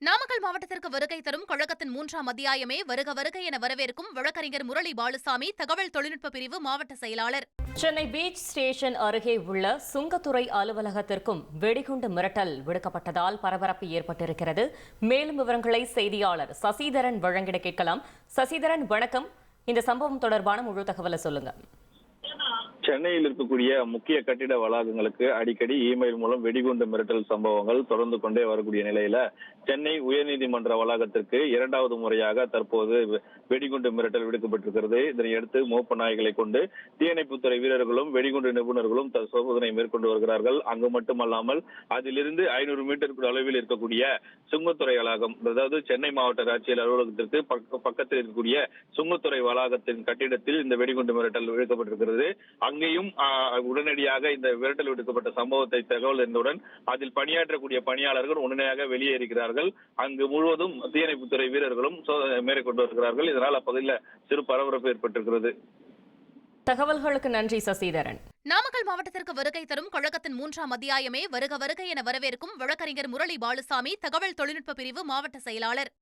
நாமக்கல் மாவட்டத்திற்கு வருகை தரும் கழகத்தின் மூன்றாம் அத்தியாயமே வருக வருக என வரவேற்கும் வழக்கறிஞர் முரளி பாலுசாமி தகவல் தொழில்நுட்ப பிரிவு மாவட்ட செயலாளர். சென்னை பீச் ஸ்டேஷன் அருகே உள்ள சுங்கத்துறை அலுவலகத்திற்கும் வெடிகுண்டு மிரட்டல் விடுக்கப்பட்டதால் பரபரப்பு ஏற்பட்டிருக்கிறது. மேலும் விவரங்களை செய்தியாளர் சசிதரன் வழங்கிட கேட்கலாம். சசிதரன் வணக்கம். இந்த சம்பவம் தொடர்பான முழு தகவலை சொல்லுங்க. சென்னையில் இருக்கக்கூடிய முக்கிய கட்டிட வளாகங்களுக்கு அடிக்கடி இமெயில் மூலம் வெடிகுண்டு மிரட்டல் சம்பவங்கள் தொடர்ந்து கொண்டே வரக்கூடிய நிலையில சென்னை உயர்நீதிமன்ற வளாகத்திற்கு இரண்டாவது முறையாக தற்போது வெடிகுண்டு மிரட்டல் விடுக்கப்பட்டிருக்கிறது. இதனையடுத்து மோப்ப நாய்களை கொண்டு தீயணைப்புத்துறை வீரர்களும் வெடிகுண்டு நிபுணர்களும் சோதனை மேற்கொண்டு வருகிறார்கள். அங்கு மட்டுமல்லாமல் அதிலிருந்து ஐநூறு மீட்டருக்கு அளவில் இருக்கக்கூடிய சுங்கத்துறை வளாகம் அதாவது சென்னை மாவட்ட ஆட்சியர் அலுவலகத்திற்கு பக்கத்தில் இருக்கக்கூடிய சுங்கத்துறை வளாகத்தின் கட்டிடத்தில் இந்த வெடிகுண்டு மிரட்டல் விடுக்கப்பட்டிருக்கிறது. அங்கேயும் உடனடியாக இந்த மிரட்டல் விடுக்கப்பட்ட சம்பவத்தை தகவல் இருந்தவுடன் அதில் பணியாற்றக்கூடிய பணியாளர்கள் உடனடியாக வெளியேறுகிறார்கள். அங்கு முழுவதும் தீயணைப்புத்துறை வீரர்களும் மேற்கொண்டு வருகிறார்கள். இதனால் அப்பகுதியில் சிறு பரபரப்பு ஏற்பட்டிருக்கிறது. தகவல்களுக்கு நன்றி சசிதரன். நாமக்கல் மாவட்டத்திற்கு வருகை தரும் கழகத்தின் மூன்றாம் அத்தியாயமே வருக வருக என வரவேற்கும் வழக்கறிஞர் முரளி பாலுசாமி தகவல் தொழில்நுட்ப பிரிவு மாவட்ட செயலாளர்.